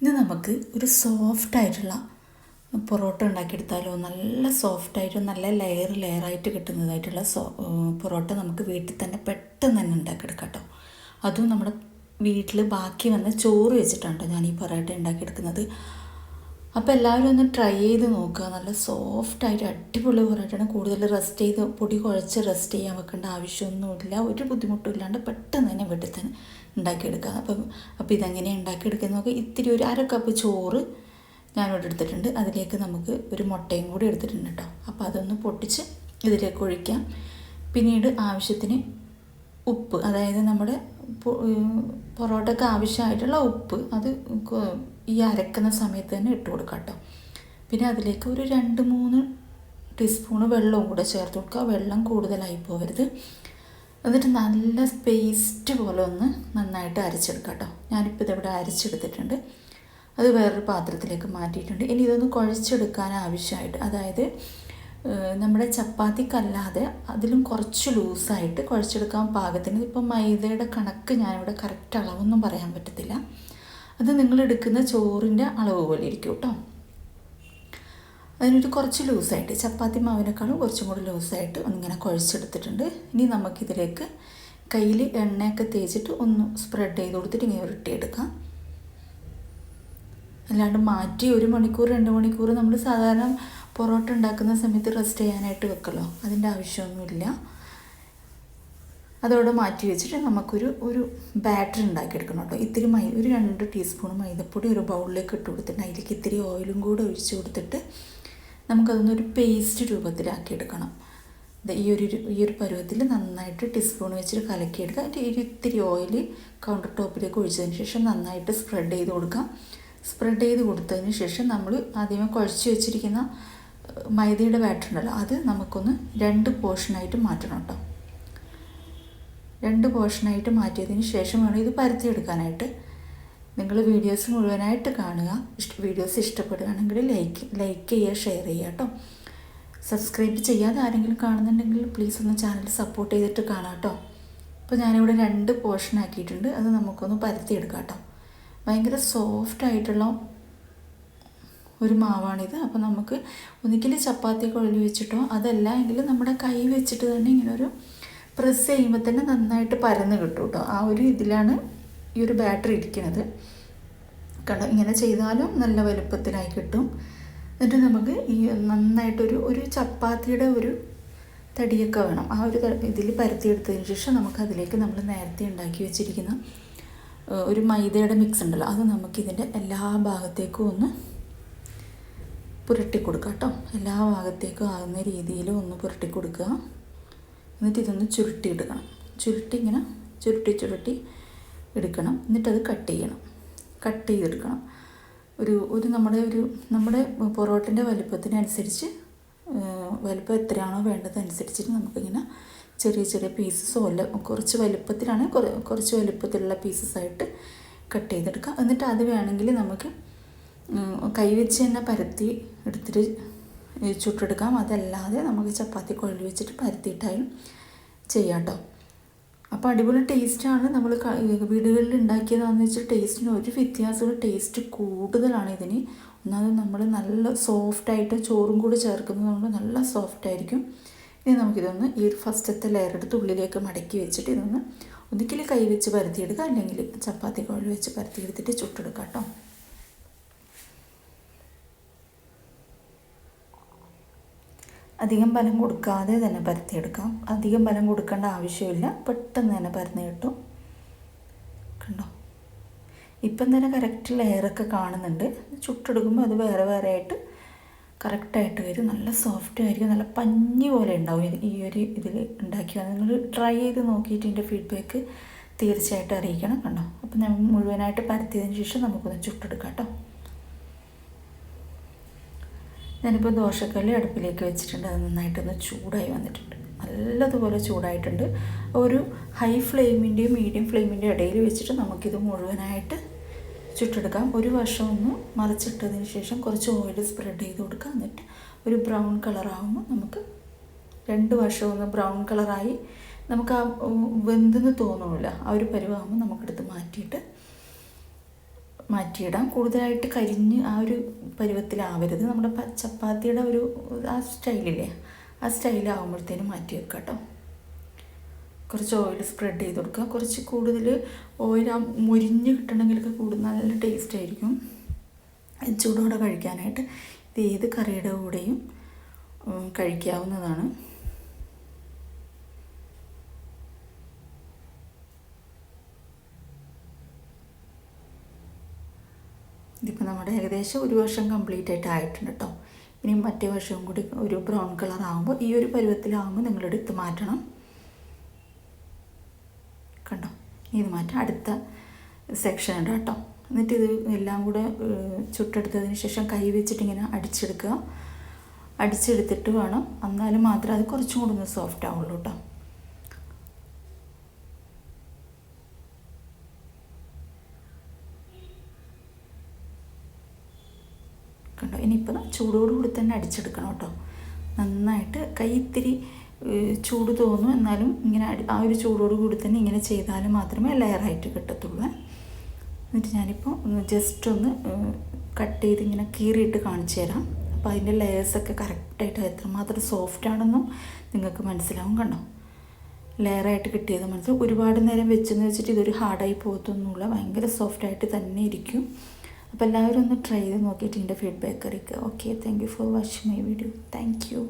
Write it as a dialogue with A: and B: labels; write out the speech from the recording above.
A: ഇന്ന് നമുക്ക് ഒരു സോഫ്റ്റ് ആയിട്ടുള്ള പൊറോട്ട ഉണ്ടാക്കിയെടുത്താലോ? നല്ല സോഫ്റ്റായിട്ട് നല്ല ലെയർ ലെയറായിട്ട് കിട്ടുന്നതായിട്ടുള്ള സോ പൊറോട്ട നമുക്ക് വീട്ടിൽ തന്നെ പെട്ടെന്ന് തന്നെ ഉണ്ടാക്കിയെടുക്കാം കേട്ടോ അതും നമ്മുടെ വീട്ടിൽ ബാക്കി വന്ന ചോറ് വെച്ചിട്ടാണ് കേട്ടോ ഞാൻ ഈ പൊറോട്ട ഉണ്ടാക്കിയെടുക്കുന്നത്. അപ്പോൾ എല്ലാവരും ഒന്ന് ട്രൈ ചെയ്ത് നോക്കുക നല്ല സോഫ്റ്റായിട്ട് അടിപൊളി പൊറോട്ടയാണ് കൂടുതൽ റെസ്റ്റ് ചെയ്ത് പൊടി കുഴച്ച് റെസ്റ്റ് ചെയ്യാൻ വെക്കേണ്ട ആവശ്യമൊന്നുമില്ല. ഒരു ബുദ്ധിമുട്ടും ഇല്ലാണ്ട് പെട്ടെന്ന് തന്നെ വീട്ടിൽ തന്നെ ഉണ്ടാക്കിയെടുക്കുക അപ്പം അപ്പോൾ ഇതെങ്ങനെയാണ് ഉണ്ടാക്കിയെടുക്കുക നോക്കുക ഇത്തിരി ഒരു അര കപ്പ് ചോറ് ഞാനിവിടെ എടുത്തിട്ടുണ്ട്. അതിലേക്ക് നമുക്ക് ഒരു മുട്ടയും കൂടി എടുത്തിട്ടുണ്ട് കേട്ടോ. അപ്പോൾ അതൊന്ന് പൊട്ടിച്ച് ഇതിലേക്ക് ഒഴിക്കാം. പിന്നീട് ആവശ്യത്തിന് ഉപ്പ് അതായത് നമ്മുടെ പൊറോട്ടയ്ക്ക് ആവശ്യമായിട്ടുള്ള ഉപ്പ് അത് ഈ അരക്കുന്ന സമയത്ത് തന്നെ ഇട്ട് കൊടുക്കാം കേട്ടോ പിന്നെ അതിലേക്ക് ഒരു രണ്ട് മൂന്ന് ടീസ്പൂണ് വെള്ളവും കൂടെ ചേർത്ത് കൊടുക്കുക. വെള്ളം കൂടുതലായി പോകരുത്. എന്നിട്ട് നല്ല പേസ്റ്റ് പോലെ ഒന്ന് നന്നായിട്ട് അരച്ചെടുക്കാം കേട്ടോ ഞാനിപ്പോൾ ഇതിവിടെ അരച്ചെടുത്തിട്ടുണ്ട്. അത് വേറൊരു പാത്രത്തിലേക്ക് മാറ്റിയിട്ടുണ്ട്. ഇനി ഇതൊന്ന് കുഴച്ചെടുക്കാൻ ആവശ്യമായിട്ട് അതായത് നമ്മുടെ ചപ്പാത്തിക്കല്ലാതെ അതിലും കുറച്ച് ലൂസായിട്ട് കുഴച്ചെടുക്കാൻ പാകത്തിന് ഇപ്പം മൈദയുടെ കണക്ക് ഞാനിവിടെ കറക്റ്റ് അളവൊന്നും പറയാൻ പറ്റത്തില്ല. അത് നിങ്ങൾ എടുക്കുന്ന ചോറിന്റെ അളവ് പോലെ ഇരിക്കും കേട്ടോ. അതിനൊരു കുറച്ച് ലൂസായിട്ട് ചപ്പാത്തി മാവിനേക്കാളും കുറച്ചും കൂടി ലൂസായിട്ട് ഒന്നിങ്ങനെ കുഴച്ചെടുത്തിട്ടുണ്ട്. ഇനി നമുക്കിതിലേക്ക് കയ്യിൽ എണ്ണയൊക്കെ തേച്ചിട്ട് ഒന്ന് സ്പ്രെഡ് ചെയ്ത് കൊടുത്തിട്ട് ഇങ്ങനെ ഉരുട്ടിയെടുക്കാം. അല്ലാണ്ട് മാറ്റി ഒരു മണിക്കൂർ രണ്ട് മണിക്കൂർ നമ്മൾ സാധാരണ പൊറോട്ട ഉണ്ടാക്കുന്ന സമയത്ത് റെസ്റ്റ് ചെയ്യാനായിട്ട് വെക്കലോ? അതിന്റെ ആവശ്യമൊന്നുമില്ല. അതോടെ മാറ്റി വെച്ചിട്ട് നമുക്കൊരു ഒരു ബാറ്റർ ഉണ്ടാക്കിയെടുക്കണം കേട്ടോ. ഇത്തിരി മൈ ഒരു രണ്ട് ടീസ്പൂൺ മൈദപ്പൊടി ഒരു ബൗളിലേക്ക് ഇട്ട് കൊടുത്തിട്ട് അതിലേക്ക് ഇത്തിരി ഓയിലും കൂടെ ഒഴിച്ച് കൊടുത്തിട്ട് നമുക്കതൊന്നൊരു പേസ്റ്റ് രൂപത്തിലാക്കിയെടുക്കണം ഈ ഒരു ഈ ഒരു പരുവത്തിൽ നന്നായിട്ട് ടീസ്പൂൺ വെച്ചിട്ട് കലക്കിയെടുക്കുക ഒരു ഇത്തിരി ഓയിൽ കൗണ്ടർ ടോപ്പിലേക്ക് ഒഴിച്ചതിന് ശേഷം നന്നായിട്ട് സ്പ്രെഡ് ചെയ്ത് കൊടുക്കാം. സ്പ്രെഡ് ചെയ്ത് കൊടുത്തതിന് ശേഷം നമ്മൾ ആദ്യമേ കുഴച്ച് വെച്ചിരിക്കുന്ന മൈദയുടെ ബാറ്റർ ഉണ്ടല്ലോ അത് നമുക്കൊന്ന് രണ്ട് പോർഷനായിട്ട് മാറ്റണം കേട്ടോ രണ്ട് പോർഷനായിട്ട് മാറ്റിയതിന് ശേഷം വേണം ഇത് പരത്തിയെടുക്കാനായിട്ട്. നിങ്ങൾ വീഡിയോസ് മുഴുവനായിട്ട് കാണുക. ഇഷ്ട വീഡിയോസ് ഇഷ്ടപ്പെടുകയാണെങ്കിൽ ലൈക്ക് ലൈക്ക് ചെയ്യുക ഷെയർ ചെയ്യുക കേട്ടോ സബ്സ്ക്രൈബ് ചെയ്യാതെ ആരെങ്കിലും കാണുന്നുണ്ടെങ്കിൽ പ്ലീസ് ഒന്ന് ചാനൽ സപ്പോർട്ട് ചെയ്തിട്ട് കാണാം കേട്ടോ അപ്പോൾ ഞാനിവിടെ രണ്ട് പോർഷൻ ആക്കിയിട്ടുണ്ട്. അത് നമുക്കൊന്ന് പരത്തിയെടുക്കാം കേട്ടോ ഭയങ്കര സോഫ്റ്റ് ആയിട്ടുള്ള ഒരു മാവാണിത്. അപ്പോൾ നമുക്ക് ഒന്നിക്കിൽ ചപ്പാത്തി കുഴൽ വെച്ചിട്ടോ അതല്ല എങ്കിൽ നമ്മുടെ കൈ വെച്ചിട്ട് തന്നെ ഇങ്ങനെ ഒരു പ്രസ് ചെയ്യുമ്പോൾ തന്നെ നന്നായിട്ട് പരന്ന് കിട്ടും കേട്ടോ ആ ഒരു ഇതിലാണ് ഈ ഒരു ബാറ്ററി ഇരിക്കുന്നത് കണ്ടോ? ഇങ്ങനെ ചെയ്താലും നല്ല വലുപ്പത്തിലായി കിട്ടും. എന്നിട്ട് നമുക്ക് ഈ നന്നായിട്ടൊരു ഒരു ചപ്പാത്തിയുടെ ഒരു തടിയൊക്കെ വേണം. ആ ഒരു ഇതിൽ പരത്തിയെടുത്തതിന് ശേഷം നമുക്ക് അതിലേക്ക് നമ്മൾ നേരത്തെ ഉണ്ടാക്കി വെച്ചിരിക്കുന്ന ഒരു മൈദയുടെ മിക്സ് ഉണ്ടല്ലോ അത് നമുക്കിതിന്റെ എല്ലാ ഭാഗത്തേക്കും ഒന്ന് പുരട്ടി കൊടുക്കുക കേട്ടോ എല്ലാ ഭാഗത്തേക്കും ആകുന്ന രീതിയിൽ ഒന്ന് പുരട്ടി കൊടുക്കുക എന്നിട്ട് ഇതൊന്ന് ചുരുട്ടി എടുക്കണം ചുരുട്ടി ഇങ്ങനെ ചുരുട്ടി ചുരുട്ടി എടുക്കണം എന്നിട്ടത് കട്ട് ചെയ്യണം. കട്ട് ചെയ്തെടുക്കണം. ഒരു ഒരു നമ്മുടെ ഒരു നമ്മുടെ പൊറോട്ടിന്റെ വലുപ്പത്തിനനുസരിച്ച് വലുപ്പം എത്രയാണോ വേണ്ടത് അനുസരിച്ചിട്ട് നമുക്കിങ്ങനെ ചെറിയ ചെറിയ പീസസോ അല്ല കുറച്ച് വലുപ്പത്തിലാണ് കുറച്ച് വലുപ്പത്തിലുള്ള പീസസ് ആയിട്ട് കട്ട് ചെയ്തെടുക്കുക. എന്നിട്ട് അത് വേണമെങ്കിൽ നമുക്ക് കൈവച്ച് തന്നെ പരത്തി എടുത്തിട്ട് ചുട്ടെടുക്കാം. അതല്ലാതെ നമുക്ക് ചപ്പാത്തി കുഴൽ വെച്ചിട്ട് പരത്തിയിട്ടായാലും ചെയ്യാം കേട്ടോ അപ്പോൾ അടിപൊളി ടേസ്റ്റാണ് നമ്മൾ വീടുകളിൽ ഉണ്ടാക്കിയതാണെന്ന് വെച്ചാൽ ടേസ്റ്റിന് ഒരു വ്യത്യാസമുള്ള ടേസ്റ്റ് കൂടുതലാണ് ഇതിന്. ഒന്നാമത് നമ്മൾ നല്ല സോഫ്റ്റായിട്ട് ചോറും കൂടി ചേർക്കുന്നതുകൊണ്ട് നല്ല സോഫ്റ്റ് ആയിരിക്കും. ഇനി നമുക്കിതൊന്ന് ഈ ഫസ്റ്റത്തെ ലെയർ എടുത്ത് ഉള്ളിലേക്ക് മടക്കി വെച്ചിട്ട് ഇതൊന്ന് ഒന്നിക്കൽ കൈ വെച്ച് പരത്തിയെടുക്കുക അല്ലെങ്കിൽ ചപ്പാത്തി കുഴൽ വെച്ച് പരത്തിയെടുത്തിട്ട് ചുട്ടെടുക്കാം കേട്ടോ അധികം ബലം കൊടുക്കാതെ തന്നെ പരത്തിയെടുക്കാം. അധികം ബലം കൊടുക്കേണ്ട ആവശ്യമില്ല. പെട്ടെന്ന് തന്നെ പരന്ന് കിട്ടും. കണ്ടോ? ഇപ്പം തന്നെ കറക്റ്റ് ലെയറൊക്കെ കാണുന്നുണ്ട്. ചുട്ടെടുക്കുമ്പോൾ അത് വേറെ വേറെ ആയിട്ട് കറക്റ്റായിട്ട് വരും. നല്ല സോഫ്റ്റ് ആയിരിക്കും. നല്ല പഞ്ഞി പോലെ ഉണ്ടാവും. ഈ ഒരു ഇതിൽ ഉണ്ടാക്കിയാൽ നിങ്ങൾ ട്രൈ ചെയ്ത് നോക്കിയിട്ട് എന്റെ ഫീഡ്ബാക്ക് തീർച്ചയായിട്ടും അറിയിക്കണം. കണ്ടോ? അപ്പം ഞാൻ മുഴുവനായിട്ട് പരത്തിയതിന് ശേഷം നമുക്കൊന്ന് ചുട്ടെടുക്കാം കേട്ടോ. ഞാനിപ്പോൾ ദോശക്കല്ല് അടുപ്പിലേക്ക് വെച്ചിട്ടുണ്ട്. അത് നന്നായിട്ടൊന്ന് ചൂടായി വന്നിട്ടുണ്ട്. നല്ലതുപോലെ ചൂടായിട്ടുണ്ട്. ഒരു ഹൈ ഫ്ലെയിമിന്റെയും മീഡിയം ഫ്ലെയിമിന്റെയും ഇടയിൽ വെച്ചിട്ട് നമുക്കിത് മുഴുവനായിട്ട് ചുട്ടെടുക്കാം. ഒരു വശം ഒന്ന് മറിച്ചിട്ടതിന് ശേഷം കുറച്ച് ഓയിൽ സ്പ്രെഡ് ചെയ്ത് കൊടുക്കുക എന്നിട്ട് ഒരു ബ്രൗൺ കളറാകുമ്പോൾ നമുക്ക് രണ്ട് വശവും ഒന്ന് ബ്രൗൺ കളറായി നമുക്ക് ആ വെന്തെന്ന് തോന്നുന്നില്ല ആ ഒരു പരിവാകുമ്പോൾ നമുക്കെടുത്ത് മാറ്റിയിട്ട് മാറ്റിയിടാം കൂടുതലായിട്ട് കരിഞ്ഞ് ആ ഒരു പരുവത്തിലാവരുത്. നമ്മുടെ ചപ്പാത്തിയുടെ ഒരു ആ സ്റ്റൈലില്ലേ? ആ സ്റ്റൈലാകുമ്പോഴത്തേനും മാറ്റി വെക്കാം കേട്ടോ കുറച്ച് ഓയിൽ സ്പ്രെഡ് ചെയ്ത് കൊടുക്കുക. കുറച്ച് കൂടുതൽ ഓയിൽ ആ മുരിഞ്ഞ് കിട്ടണമെങ്കിലൊക്കെ കൂടുതൽ നല്ല ടേസ്റ്റ് ആയിരിക്കും. ചൂടോടെ കഴിക്കാനായിട്ട് ഇത് ഏത് കറിയുടെ കൂടെയും കഴിക്കാവുന്നതാണ്. ഇതിപ്പോൾ നമ്മുടെ ഏകദേശം ഒരു വർഷം കംപ്ലീറ്റ് ആയിട്ട് ആയിട്ടുണ്ട് കേട്ടോ ഇനി മറ്റേ വർഷവും കൂടി ഒരു ബ്രൗൺ കളർ ആകുമ്പോൾ ഈ ഒരു പരുവത്തിലാകുമ്പോൾ നിങ്ങളെടുത്ത് മാറ്റണം. കണ്ടോ? ഇത് മാറ്റാം. അടുത്ത സെക്ഷൻ ഉണ്ട് കേട്ടോ എന്നിട്ട് ഇത് എല്ലാം കൂടെ ചുട്ടെടുത്തതിന് ശേഷം കൈ വെച്ചിട്ട് ഇങ്ങനെ അടിച്ചെടുക്കുക. അടിച്ചെടുത്തിട്ട് വേണം. എന്നാലും മാത്രമേ അത് കുറച്ചും കൂടി ഒന്ന് സോഫ്റ്റ് ആവുള്ളൂ കേട്ടോ കണ്ടോ ഇനിയിപ്പോൾ ചൂടോടുകൂടി തന്നെ അടിച്ചെടുക്കണം കേട്ടോ. നന്നായിട്ട് കൈ ഇത്തിരി ചൂട് തോന്നും. എന്നാലും ഇങ്ങനെ ആ ഒരു ചൂടോട് കൂടി തന്നെ ഇങ്ങനെ ചെയ്താൽ മാത്രമേ ലെയറായിട്ട് കിട്ടത്തുള്ളൂ. എന്നിട്ട് ഞാനിപ്പോൾ ജസ്റ്റ് ഒന്ന് കട്ട് ചെയ്ത് ഇങ്ങനെ കീറിയിട്ട് കാണിച്ചു തരാം. അപ്പോൾ അതിന്റെ ലെയേഴ്സൊക്കെ കറക്റ്റായിട്ട് എത്രമാത്രം സോഫ്റ്റ് ആണെന്നും നിങ്ങൾക്ക് മനസ്സിലാവും കണ്ടോ? ലെയറായിട്ട് കിട്ടിയത് മനസ്സിലാവും. ഒരുപാട് നേരം വെച്ചെന്ന് വെച്ചിട്ട് ഇതൊരു ഹാർഡായി പോകത്തൊന്നുമില്ല. ഭയങ്കര സോഫ്റ്റായിട്ട് തന്നെ ഇരിക്കും. അപ്പോൾ എല്ലാവരും ഒന്ന് ട്രൈ ചെയ്ത് നോക്കിയിട്ട് എന്റെ ഫീഡ്ബാക്ക് അറിയിക്കുക okay thank you for watching my video thank you